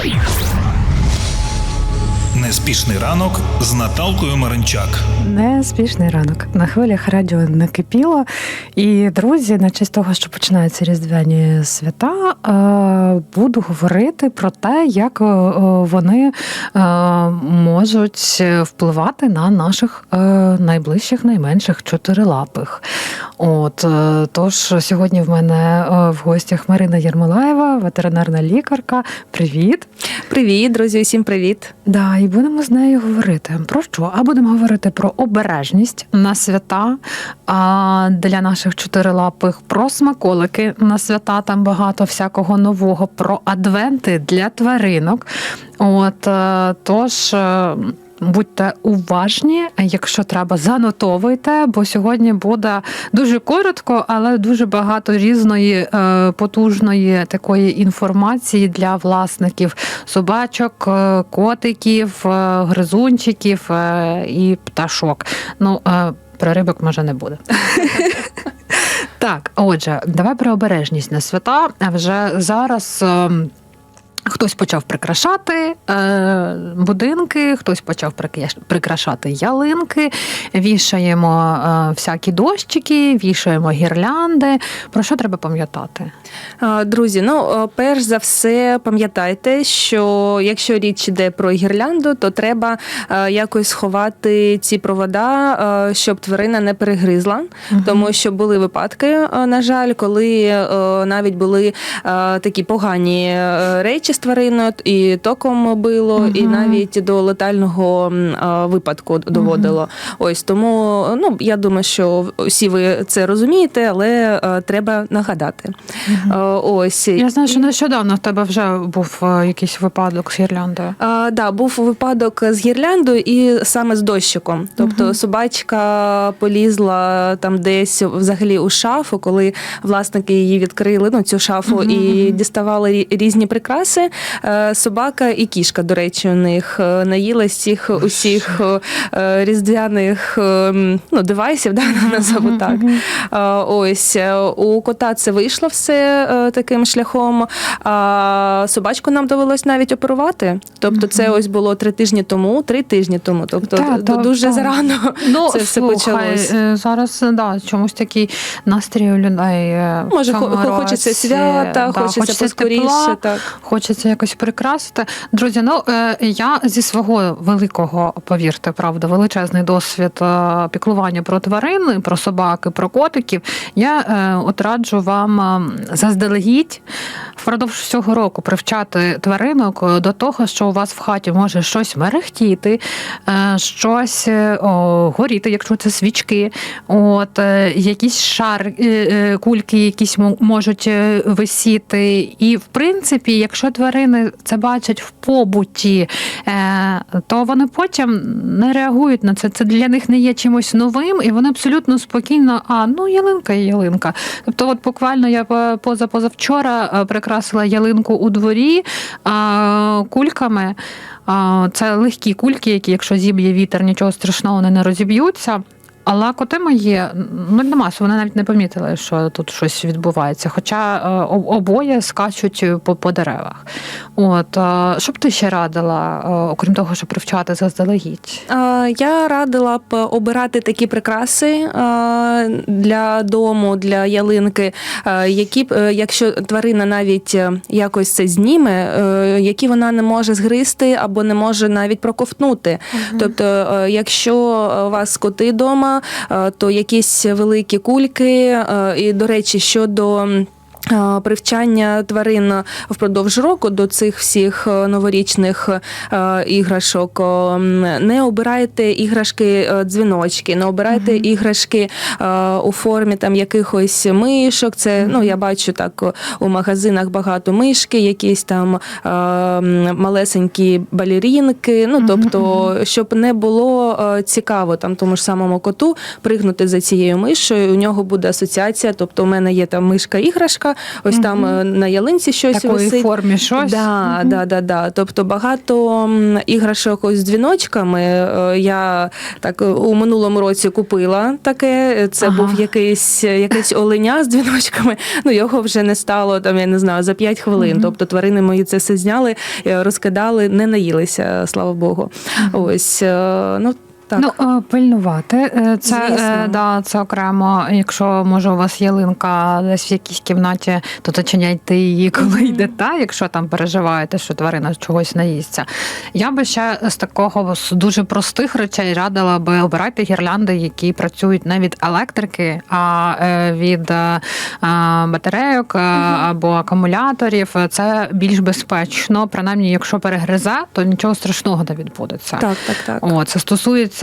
Peace. Неспішний ранок з Наталкою Маринчак. Неспішний ранок на хвилях радіо накипіло. І друзі, на честь того, що починаються різдвяні свята, е, буду говорити про те, як е, вони е, можуть впливати на наших найближчих, найменших чотирилапих. От тож сьогодні в мене в гостях Марина Єрмолаєва, ветеринарна лікарка. Привіт! Привіт, друзі, усім привіт. Да, і будемо з нею говорити. Про що? А будемо говорити про обережність на свята а, для наших чотирилапих, про смаколики на свята, там багато всякого нового, про адвенти для тваринок. От е, тож. Будьте уважні, якщо треба, занотовуйте, бо сьогодні буде дуже коротко, але дуже багато різної е, потужної такої інформації для власників собачок, е, котиків, е, гризунчиків і пташок. Ну, про рибок може не буде. Так, отже, давай про обережність на свята. Вже зараз. Хтось почав прикрашати е, будинки, хтось почав прикрашати ялинки, вішаємо е, всякі дощики, вішаємо гірлянди. Про що треба пам'ятати? Друзі, ну е, перш за все, пам'ятайте, що якщо річ йде про гірлянду, то треба е, якось сховати ці провода, е, щоб тварина не перегризла. Тому що були випадки, е, на жаль, коли е, навіть були е, такі погані е, речі з твариною, і током било, і навіть до летального випадку доводило. Ось тому ну я думаю, що всі ви це розумієте, але е, треба нагадати. Е, Ось Я знаю, що нещодавно в тебе вже був е, якийсь випадок з гірляндою. а, да, був випадок з гірляндою і саме з дощиком. Тобто Мгм. собачка полізла там десь взагалі у шафу, коли власники її відкрили, ну цю шафу, Мгм, і діставали різні прикраси. Е, Собака і кішка, до речі, у них е, наїлась цих усіх е, різдвяних ну, девайсів, да, назову так. Ось у кота це вийшло все таким шляхом. А собачку нам довелось навіть оперувати. Тобто, це ось було три тижні тому, три тижні тому. Тобто, Та, та, дуже та. зарано Ну, це все почалось. Зараз да, чомусь такий настрій у людей. Може, хочеться свята, Да, хочеться поскоріше. тепла, Так. Хочеться якось прикрасити. Друзі, ну е, я зі свого великого, повірте, правда, величезний досвід е, піклування про тварин, про собаки, про котиків. Я е, от раджу вам заздалегідь впродовж всього року привчати тваринок до того, що у вас в хаті може щось мерехтіти, щось о, горіти, якщо це свічки. От якісь шар, кульки, якісь можуть висіти. І в принципі, якщо тварини це бачать в побуті, е, то вони потім не реагують на це. Це для них не є чимось новим, і вони абсолютно спокійно. А ну ялинка і ялинка. Тобто, от буквально я по- поза позавчора е, прикрасила ялинку у дворі кульками. Це легкі кульки, які, якщо зіб'є вітер, нічого страшного вони не розіб'ються. Але коти мої, ну нема, вони навіть не помітили, що тут щось відбувається. Хоча е, обоє скачуть по, по деревах. От е, що б ти ще радила, е, окрім того, щоб привчати заздалегідь? Я радила б обирати такі прикраси для дому, для ялинки, які б, якщо тварина навіть якось це зніме, які вона не може згризти або не може навіть проковтнути. Тобто, е, якщо у вас коти вдома, то якісь великі кульки. е, І, до речі, щодо. Привчання тварин впродовж року до цих всіх е, новорічних е, іграшок. Не обирайте іграшки е, дзвіночки, не обирайте Мгм. іграшки у формі там якихось мишок. Це ну я бачу так у магазинах багато мишки, якісь там малесенькі балерінки. Ну тобто, щоб не було цікаво там тому ж самому коту пригнути за цією мишою. У нього буде асоціація. Тобто, у мене є там мишка ось там е, на ялинці щось Такої висить. формі щось. Да, да, да, да. Тобто багато іграшок ось з дзвіночками. Е, Я так е, у минулому році купила таке. Це Ага. був якийсь якийсь оленя з дзвіночками. Ну його вже не стало там, я не знаю, за 5 хвилин. Мгм. Тобто тварини мої це все зняли, розкидали, не наїлися, слава Богу. Ось ну так. Ну, е, пильнувати. Е, Це, Звісно. е, да, це окремо. Якщо може у вас ялинка десь в якійсь кімнаті, то зачиняйте її, коли Мгм. йдете, якщо там переживаєте, що тварина чогось наїсться. Я би ще з такого з дуже простих речей радила би обирайте гірлянди, які працюють не від електрики, а від батарейок або акумуляторів. Це більш безпечно. Принаймні, якщо перегризе, то нічого страшного не відбудеться. так, так, так. О, це стосується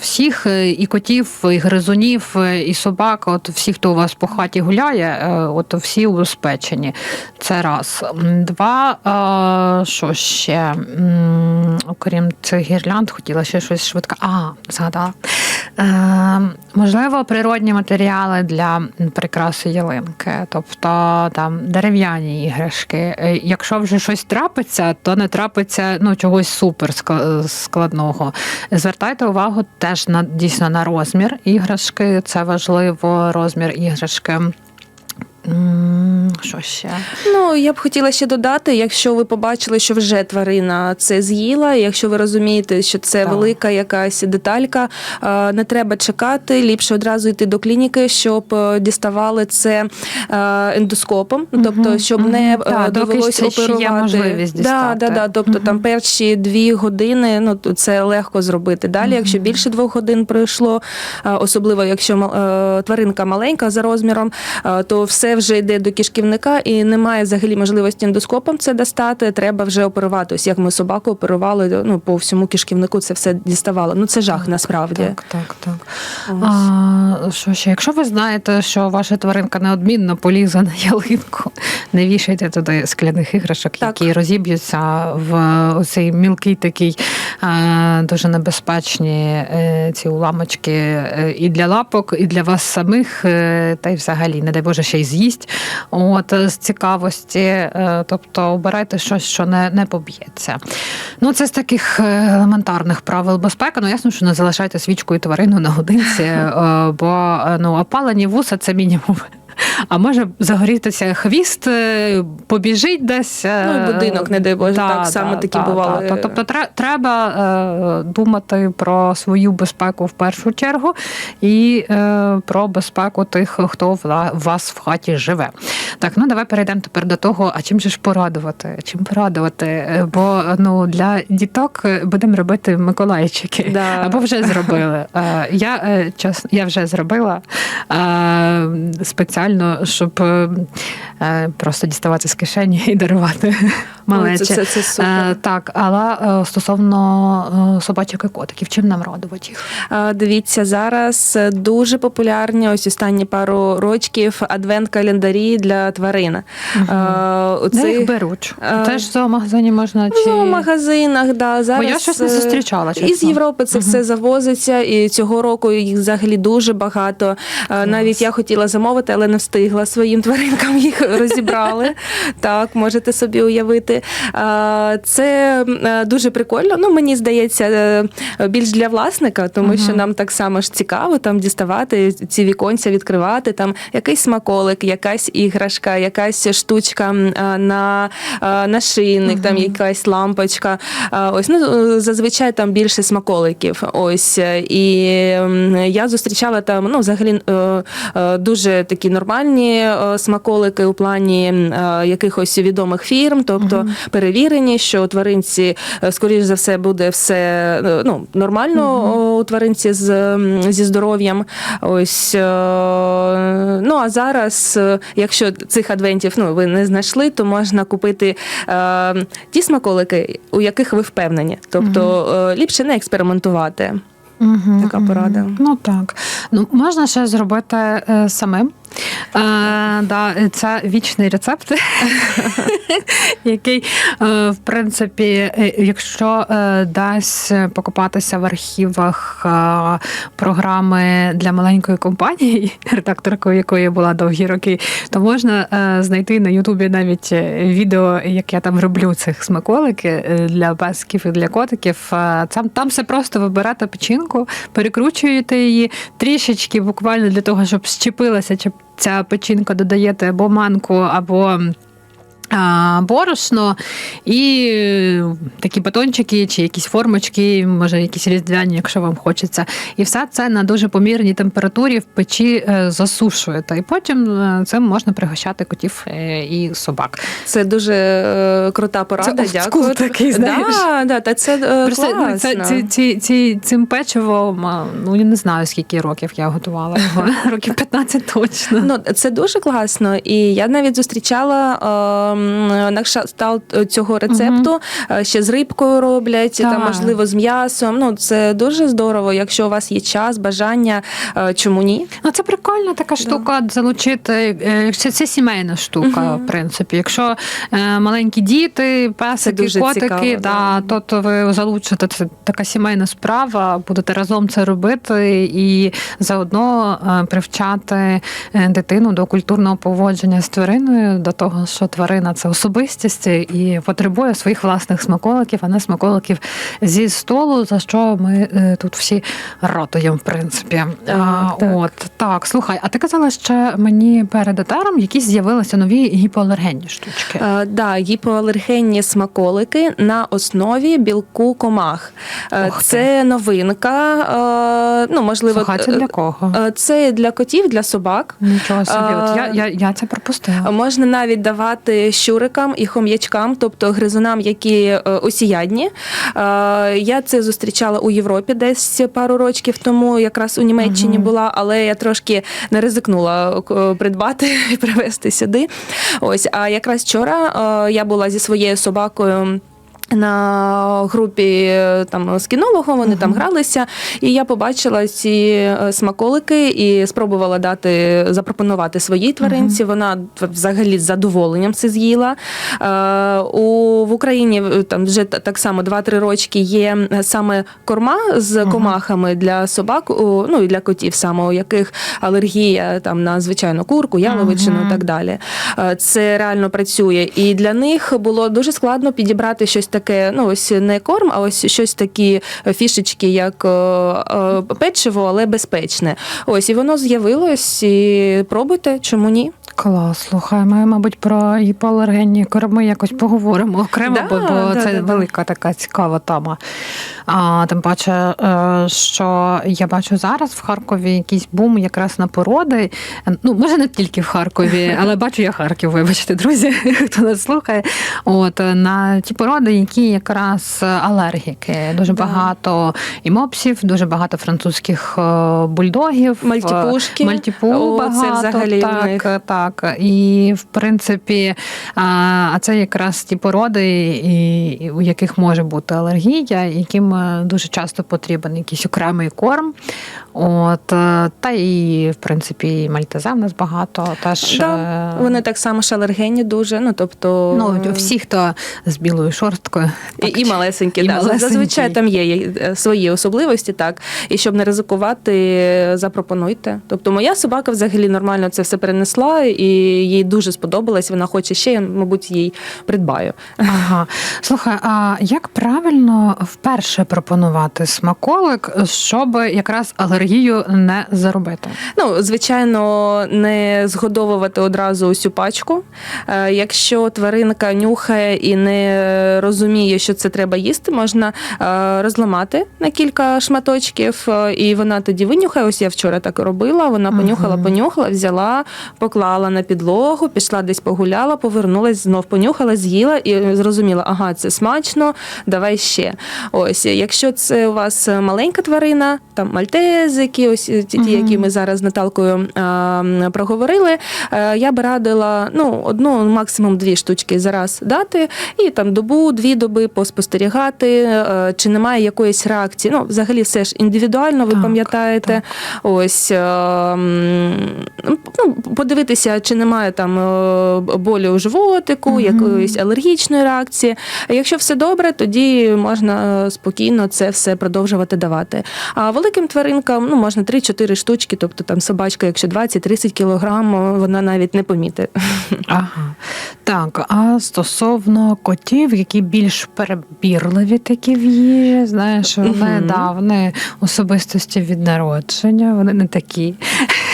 всіх е, і котів, і гризунів, е, і собак. От всі, хто у вас по хаті гуляє, е, от всі убезпечені. Це раз. Два, що ще? Окрім цих гірлянд, хотіла ще щось швидко. А, згадала. Е, можливо, природні матеріали для прикраси ялинки, тобто там дерев'яні іграшки. Е, Якщо вже щось трапиться, то не трапиться ну, чогось супер складного. Звертайте увагу теж на дійсно на розмір іграшки. Це важливо, розмір іграшки. Що ще? Ну, я б хотіла ще додати, якщо ви побачили, що вже тварина це з'їла, якщо ви розумієте, що це Так. велика якась деталька, е, не треба чекати, ліпше одразу йти до клініки, щоб е, діставали це е, ендоскопом, тобто, щоб не Так, є оперувати. можливість да, дістати. да, да, тобто там перші дві години, ну це легко зробити. Далі, якщо більше двох годин пройшло, особливо якщо тваринка маленька за розміром, то все вже йде до кишківника і немає взагалі можливості ендоскопом це достати. Треба вже оперувати. Ось як ми собаку оперували, ну по всьому кишківнику це все діставало. Ну це жах насправді. Так, так, так. Ось. А, що ще? Якщо ви знаєте, що ваша тваринка неодмінно полізе на ялинку, не вішайте туди скляних іграшок, Так. які розіб'ються в оцей мілкий такий е, дуже небезпечні е, ці уламочки е, і для лапок, і для вас самих, та й взагалі, не дай Боже, ще й з'їсть. От з цікавості. Е, Тобто обирайте щось, що не, не поб'ється. Ну, це з таких е, елементарних правил безпеки. Ну, ясно, що не залишайте свічку і тварину на годинці, е, бо е, ну, опалені вуса це мінімум. А може загорітися хвіст, е, побіжить десь. е, Ну, і будинок, не дай Боже, так само такі бували. та. Тобто треба е, думати про свою безпеку в першу чергу і е, про безпеку тих, хто в вас в хаті живе. Так, ну давай перейдемо тепер до того, а чим же ж порадувати? Чим порадувати? Е, Бо ну для діток будемо робити Миколайчики. Да. Або вже зробили. Е, Я е, чесно, я вже зробила е, спеціально, щоб е, е, просто діставати з кишені і дарувати малечі. це- це- це супер. Е, Так, але е, стосовно е, собачок і котиків, чим нам радувати їх? Дивіться, зараз дуже популярні ось останні пару рочків адвент-календарі для тварин. А, Де їх беруть? Теж в зоомагазині можна В чи зоомагазинах, да, зараз я щось не зустрічала, чесно. Із Європи це Мгм. все завозиться, і цього року їх взагалі дуже багато. Е, Навіть я хотіла замовити, але не встигла своїм тваринкам їх розібрали. Так, можете собі уявити. Це е, дуже прикольно. Ну, мені здається, е, більш для власника, тому що нам так само ж цікаво там діставати ці віконця, відкривати, там якийсь смаколик, якась іграшка, якась штучка е, на, на шийник, там якась лампочка. Ось ну зазвичай там більше смаколиків. Ось і я зустрічала там ну взагалі дуже такі нормальні смаколики у плані якихось відомих фірм, тобто. Перевірені, що у тваринці е, скоріш за все буде все е, ну нормально о, у тваринці з зі здоров'ям. Ось е, ну а зараз, якщо цих адвентів ну ви не знайшли, то можна купити е, ті смаколики, у яких ви впевнені. Тобто е, ліпше не експериментувати. Мгм, Така порада. Ну так. Ну можна ще зробити е, самим Е, да, це вічний рецепт, який, е, в принципі, е, якщо дасть покопатися в архівах програми для маленької компанії, редакторкою якої була довгі роки, то можна знайти на Ютубі навіть відео, як я там роблю цих смаколики для песків і для котиків. Там, там все просто ви берете печінку, перекручуєте її трішечки, буквально для того, щоб щепилася чи ця печінка, додаєте або манку, або. Борошно і е, такі батончики чи якісь формочки, може якісь різдвяні, якщо вам хочеться. І все це на дуже помірній температурі в печі е, засушуєте. І потім е, цим можна пригощати котів і собак. Це дуже крута порада. Це Дякую. такий, знаєш. Да, да, та це Просто ну, класно. це, ці, ці, ці, цим печивом, ну я не знаю скільки років я готувала його. Років 15 точно. Ну, це дуже класно. І я навіть зустрічала ем, на кшталт цього рецепту. е, Ще з рибкою роблять, Так. там, можливо, з м'ясом. Ну, це дуже здорово, якщо у вас є час, бажання, е, чому ні? Ну, це прикольна така штука залучити. е, Це, це сімейна штука, Мгм. в принципі. Якщо е, маленькі діти, песики, котики, цікаво, да, то, то ви залучите це така сімейна справа, будете разом це робити і заодно е, привчати е, дитину до культурного поводження з твариною, до того, що тварина це особистість і потребує своїх власних смаколиків, а не смаколиків зі столу, за що ми е, тут всі ратуємо, в принципі. Так, А, так. От так, слухай, а ти казала ще мені перед етером якісь з'явилися нові гіпоалергенні штучки. Е, да, гіпоалергенні смаколики на основі білку комах. Е, Ух ти. це новинка. Е, ну, можливо, Слухай, це для кого? е, це для котів, для собак. Нічого собі. От я, я, я це пропустила. Можна навіть давати щурикам і хом'ячкам, тобто гризунам, які е, осіядні. Е, Я це зустрічала у Європі десь пару років тому, якраз у Німеччині Мгм. була, але я трошки не ризикнула е, придбати і привезти сюди. Ось, а якраз вчора я була зі своєю собакою. На групі е, там з кінологом вони там гралися, і я побачила ці е, смаколики і спробувала дати запропонувати своїй тваринці. Вона взагалі з задоволенням це з'їла. Е, у в Україні е, там вже так само 2-3 рочки є саме корма з Мгм. комахами для собак, у- ну і для котів, саме у яких алергія там на звичайну курку, яловичину Мгм. і так далі. Е, Це реально працює. І для них було дуже складно підібрати щось таке. Ну ось не корм, а ось щось такі фішечки, як е, е, печиво, але безпечне. Ось і воно з'явилось. І пробуйте, чому ні? Клас, слухай, ми, мабуть, про гіпоалергенні корми якось поговоримо окремо, Да, бо, бо да, це да, да. велика така цікава тема. А, тим паче, е, що я бачу зараз в Харкові якийсь бум якраз на породи. Ну, може, не тільки в Харкові, але бачу я Харків, вибачте, друзі, хто нас слухає. От на ті породи, які якраз алергіки. Дуже Да. багато і мопсів, дуже багато французьких е, бульдогів. Мальтіпушки. Мальтіпу О, це взагалі так, них. так. І в принципі, а, а це якраз ті породи, і, і у яких може бути алергія, яким е, дуже часто потрібен якийсь окремий корм. От е, та і в принципі і мальтезе в нас багато. Теж Да, е, Вони так само ж алергенні дуже. Ну тобто ну всі, хто з білою шорсткою, І, і малесенькі, І да. малесенькі. зазвичай там є е, свої особливості, так. І щоб не ризикувати, запропонуйте. Тобто, моя собака взагалі нормально це все перенесла, і їй дуже сподобалось. Вона хоче ще, я, мабуть, їй придбаю. Ага. Слухай, а як правильно вперше пропонувати смаколик, щоб якраз алергію не заробити? Ну, звичайно, не згодовувати одразу усю пачку. Е, Якщо тваринка нюхає і не розуміє, що це треба їсти, можна е, розламати на кілька шматочків, е, і вона тоді винюхає. Ось я вчора так робила. Вона понюхала, понюхала, взяла, поклала на підлогу, пішла десь погуляла, повернулась, знов понюхала, з'їла і зрозуміла, ага, це смачно, давай ще. Ось, якщо це у вас маленька тварина, там мальтез. Ризики, ось ті, ті, Мгм. які ми зараз з Наталкою а, проговорили. е, Я би радила ну, одну, максимум дві штучки зараз дати, і там добу, дві доби поспостерігати, е, чи немає якоїсь реакції. Ну, взагалі, все ж індивідуально, ви Так, пам'ятаєте. Ось е, м, ну, подивитися, чи немає там е, болю у животику, Мгм. якоїсь алергічної реакції. А Якщо все добре, тоді можна е, спокійно це все продовжувати давати. А великим тваринкам ну, можна 3-4 штучки, тобто там собачка, якщо 20-30 кілограм, вона навіть не помітить. Ага. Так, а стосовно котів, які більш перебірливі такі в їжі, знаєш, вони, да, вони особистості від народження, вони не такі.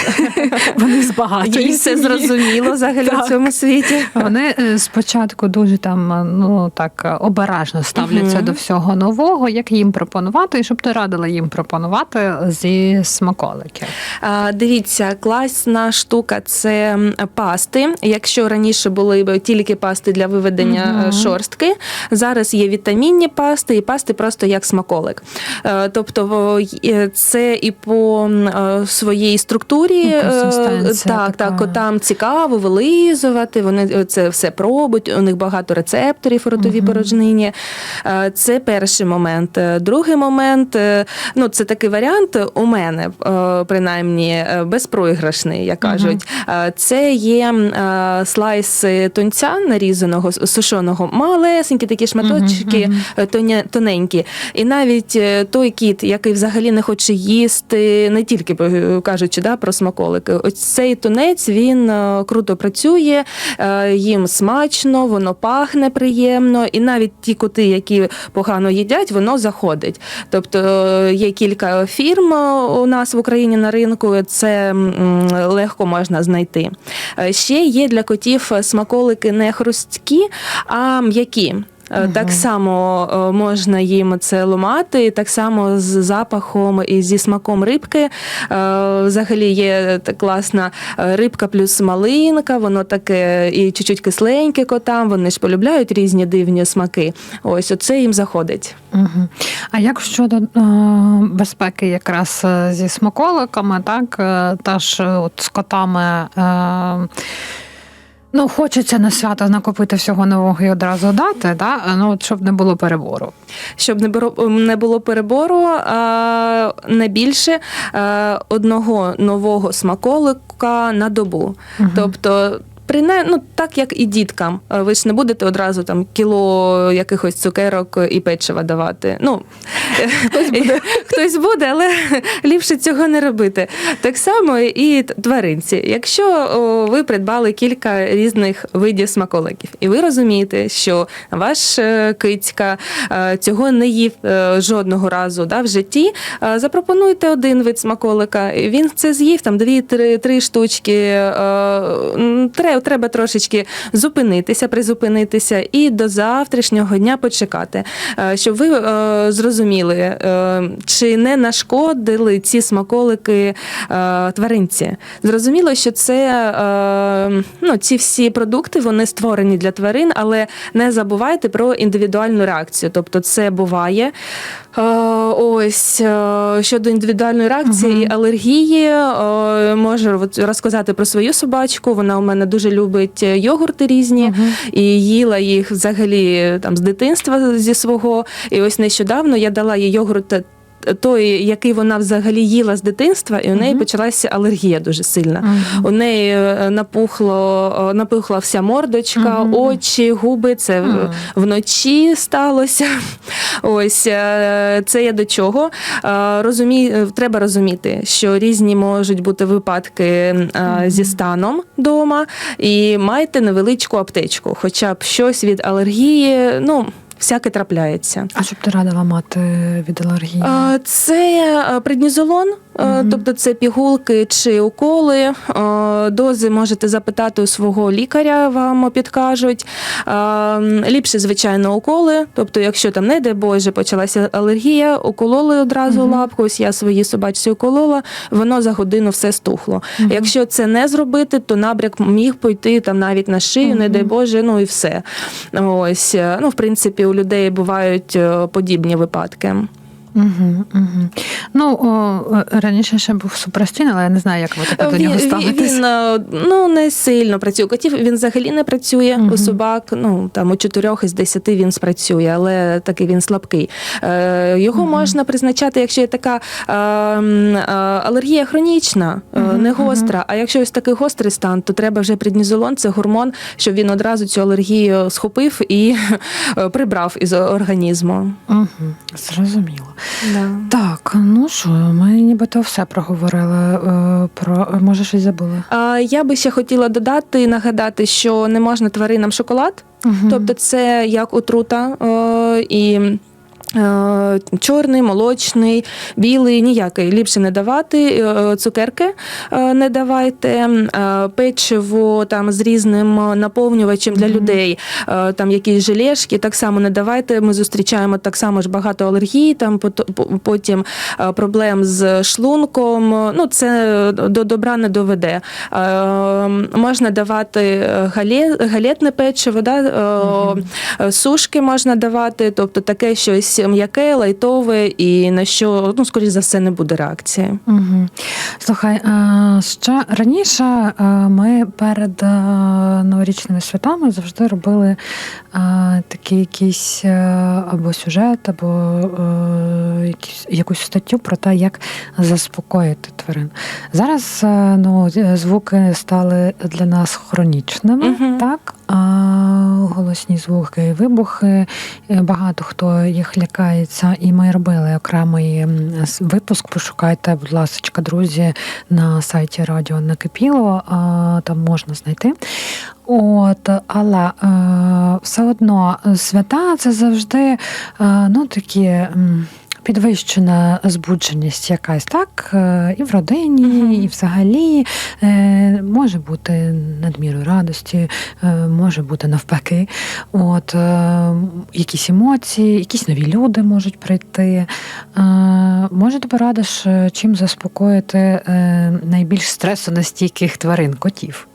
Вони з багатої Їй все зрозуміло взагалі в цьому світі. Вони е, спочатку дуже там е, ну так е, обережно ставляться до всього нового, як їм пропонувати, і щоб ти радила їм пропонувати зі смаколиків. А, Дивіться, класна штука це пасти. Якщо раніше були тільки пасти для виведення е, шорстки, зараз є вітамінні пасти і пасти просто як смаколик. Е, Тобто е, це і по своїй структурі Ну, так, так, котам цікаво вилизувати. Вони це все пробують. У них багато рецепторів у ротовій Мгм. порожнині. Це перший момент. Другий момент, ну це такий варіант у мене, е, принаймні, е, безпроіграшний, як кажуть. Е, Це є слайси тунця нарізаного, сушеного, малесенькі такі шматочки, е, тоня- тоненькі. І навіть той кіт, який взагалі не хоче їсти, не тільки кажучи да, про смаколики. Ось цей тунець він круто працює, їм смачно, воно пахне приємно, і навіть ті коти, які погано їдять, воно заходить. Тобто є кілька фірм е, у нас в Україні на ринку, це легко можна знайти. Е, Ще є для котів смаколики не хрусткі, а м'які. Е, Так само е, можна їм це ломати, так само з запахом і зі смаком рибки. Е, Взагалі є класна рибка плюс малинка, воно таке і чуть-чуть кисленьке котам. Вони ж полюбляють різні дивні смаки. Ось оце їм заходить. Угу. А як щодо безпеки, якраз зі смаколиками, так та ж от з котами. Е, Ну, хочеться на свято накопити всього нового і одразу дати, да? ну, от щоб не було перебору. Щоб не було, не було перебору, а, не більше а, одного нового смаколика на добу. Угу. Тобто. Принаймні, ну так як і діткам. Е, Ви ж не будете одразу там кіло якихось цукерок і печива давати. Ну хтось буде, хтось буде, але ліпше цього не робити. Так само і тваринці. Якщо ви придбали кілька різних видів смаколиків, і ви розумієте, що ваш е, кицька е, цього не їв жодного разу да, в житті, запропонуйте один вид смаколика. Він це з'їв там дві-три три штучки. е, м, Треба, трошечки зупинитися, призупинитися і до завтрашнього дня почекати, е, щоб ви е, зрозуміли, е, чи не нашкодили ці смаколики тваринці. Зрозуміло, що це ну, ці всі продукти вони створені для тварин, але не забувайте про індивідуальну реакцію. Тобто, це буває. Ось щодо індивідуальної реакції і алергії, можу розказати про свою собачку. Вона у мене дуже любить йогурти різні Мгм. і їла їх взагалі там з дитинства зі свого. І ось нещодавно я дала їй йогурт. Той, який вона взагалі їла з дитинства, і у неї почалася алергія дуже сильна. У неї е, напухло, е, напухла вся мордочка, очі, губи. Це вночі сталося. Ось е, це я до чого. Розумі... е, Треба розуміти, що різні можуть бути випадки зі станом вдома, і майте невеличку аптечку, хоча б щось від алергії. Ну, всяке трапляється. А щоб ти радила мати від алергії? Е, Це е, преднізолон, Мгм. тобто це пігулки чи уколи. Дози можете запитати у свого лікаря, вам підкажуть. Ліпше, звичайно, уколи. Тобто, якщо там, не дай Боже, почалася алергія, укололи одразу Мгм. лапку. Ось я своїй собачці уколола, воно за годину все стухло. Мгм. Якщо це не зробити, то набряк міг пойти там навіть на шию, не дай Боже, ну і все. Ось, ну, в принципі, у людей бувають е, подібні випадки. Угу, угу. Ну, о, раніше ще був супрастін, але я не знаю, як ви тепер до нього він, ставитесь. він е, ну, не сильно працює. У котів він взагалі не працює. Мгм. У собак, ну там у чотирьох із десяти він спрацює, але такий він слабкий. Е, його Мгм. можна призначати, якщо є така е, е, алергія хронічна, е, Мгм, не гостра. А якщо ось такий гострий стан, то треба вже преднізолон, це гормон, щоб він одразу цю алергію схопив і е, прибрав із організму. Угу, зрозуміло. Да. Так, ну що, ми нібито все проговорили. е, Про може щось забули. А, Я би ще хотіла додати і нагадати, що не можна тваринам шоколад. угу. Тобто це як отрута е, і. Е, Чорний, молочний, білий, ніякий ліпше не давати. е, Цукерки е, не давайте, печиво там з різним наповнювачем для людей, там якісь желешки, так само не давайте. Ми зустрічаємо так само ж багато алергій, там потім проблем з шлунком. Ну це до добра не доведе. Можна давати галетне печиво, да? Сушки можна давати, тобто таке щось м'яке, лайтове, і на що, ну, скоріш за все, не буде реакції. Угу. Слухай, ще раніше ми перед новорічними святами завжди робили такий якийсь або сюжет, або якісь, якусь статтю про те, як заспокоїти тварин. Зараз ну, звуки стали для нас хронічними, Мгм. так? А, голосні звуки, вибухи. Е, Багато хто їх лякається, і ми робили окремий випуск. Пошукайте, будь ласка, друзі, на сайті Радіо Накипіло, там можна знайти. От, але е, все одно свята це завжди е, ну, такі. Підвищена збудженість якась, так? Е, І в родині, Мгм. і взагалі е, може бути надміру радості, е, може бути навпаки. От, якісь емоції, якісь нові люди можуть прийти. Може, ти порадиш, чим заспокоїти найбільш стресонастійких тварин, котів?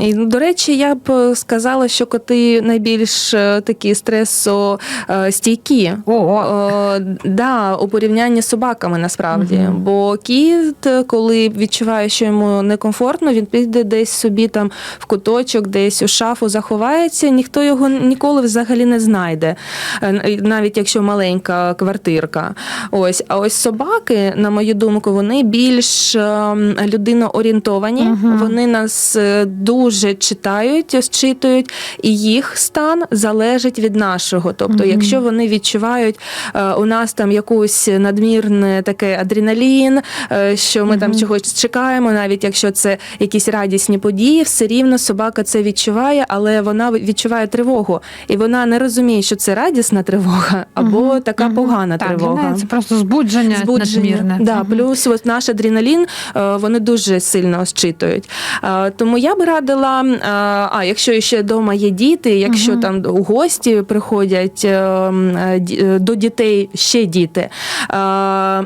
І, ну, до речі, я б сказала, що коти найбільш е, такі стресостійкі. Е, да, у порівнянні з собаками насправді. Мгм. Бо кіт, коли відчуває, що йому некомфортно, він піде десь собі там в куточок, десь у шафу заховається, ніхто його ніколи взагалі не знайде, Е, навіть якщо маленька квартирка. Ось, а ось собаки, на мою думку, вони більш ем, людиноорієнтовані. Мгм. Вони нас е, дуже читають, считують, і їх стан залежить від нашого. Тобто, Мгм. якщо вони відчувають е, у нас там якусь надмірне таке адреналін, е, що ми там чогось чекаємо, навіть якщо це якісь радісні події, все рівно собака це відчуває, але вона відчуває тривогу, і вона не розуміє, що це радісна тривога або Мгм. така Мгм. погана так, Для тривога. неї це просто збудження, надмірне. Да, Мгм. плюс от наш адреналін вони дуже сильно зчитують. Е, Тому я би радила, е, а якщо ще вдома є діти, якщо Мгм. там у гості приходять е, до дітей ще діти.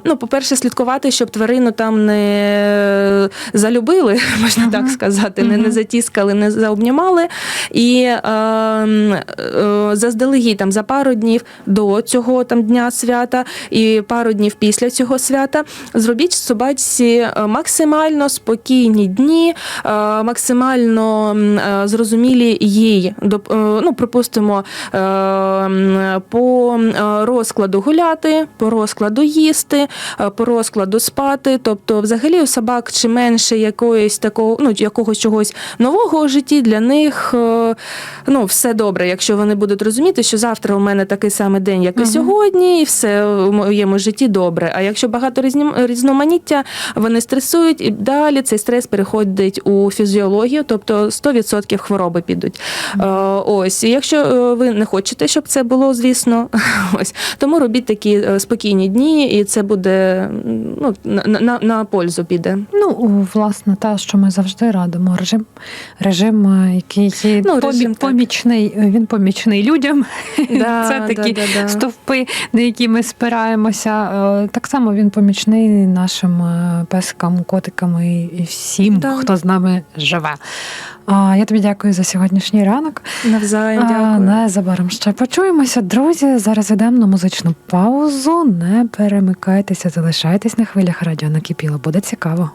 Ну, по-перше, слідкувати, щоб тварину там не залюбили, можна Мгм. так сказати, не, не затіскали, не заобнімали. І заздалегідь там за пару днів до цього там дня свята і пару днів після цього свята зробіть собаці максимально спокійні дні, максимально е, зрозумілі їй. Е, Ну, припустимо, е, по е, розкладу гуляти, по розкладу їсти, е, по розкладу спати. Тобто, взагалі, у собак чи менше якоїсь такого, ну якогось чогось нового у житті для них е, ну, все добре, якщо вони будуть розуміти, що завтра у мене такий самий день, як і Мгм. сьогодні, і все в моєму житті добре. А якщо багато різноманіття, вони стресують, і далі цей стрес переходить у фізіологію, тобто 100% хвороби підуть. Е, Ось, якщо е, ви не хочете, щоб це було, звісно, ось тому робіть такі е, спокійні дні, і це буде ну, на, на, на пользу піде. Ну, власне, те, що ми завжди радимо. Режим, режим, який Ну, режим, помічний, він помічний людям. Да, Це да, такі да, да. стовпи, на які ми спираємося. Так само він помічний нашим песикам, котикам і всім, Да. хто з нами ними живе. А, я тобі дякую за сьогоднішній ранок. Навзаєм дякую. Незабаром ще почуємося, друзі. Зараз йдемо на музичну паузу. Не перемикайтеся, залишайтесь на хвилях радіо накипіло. Буде цікаво.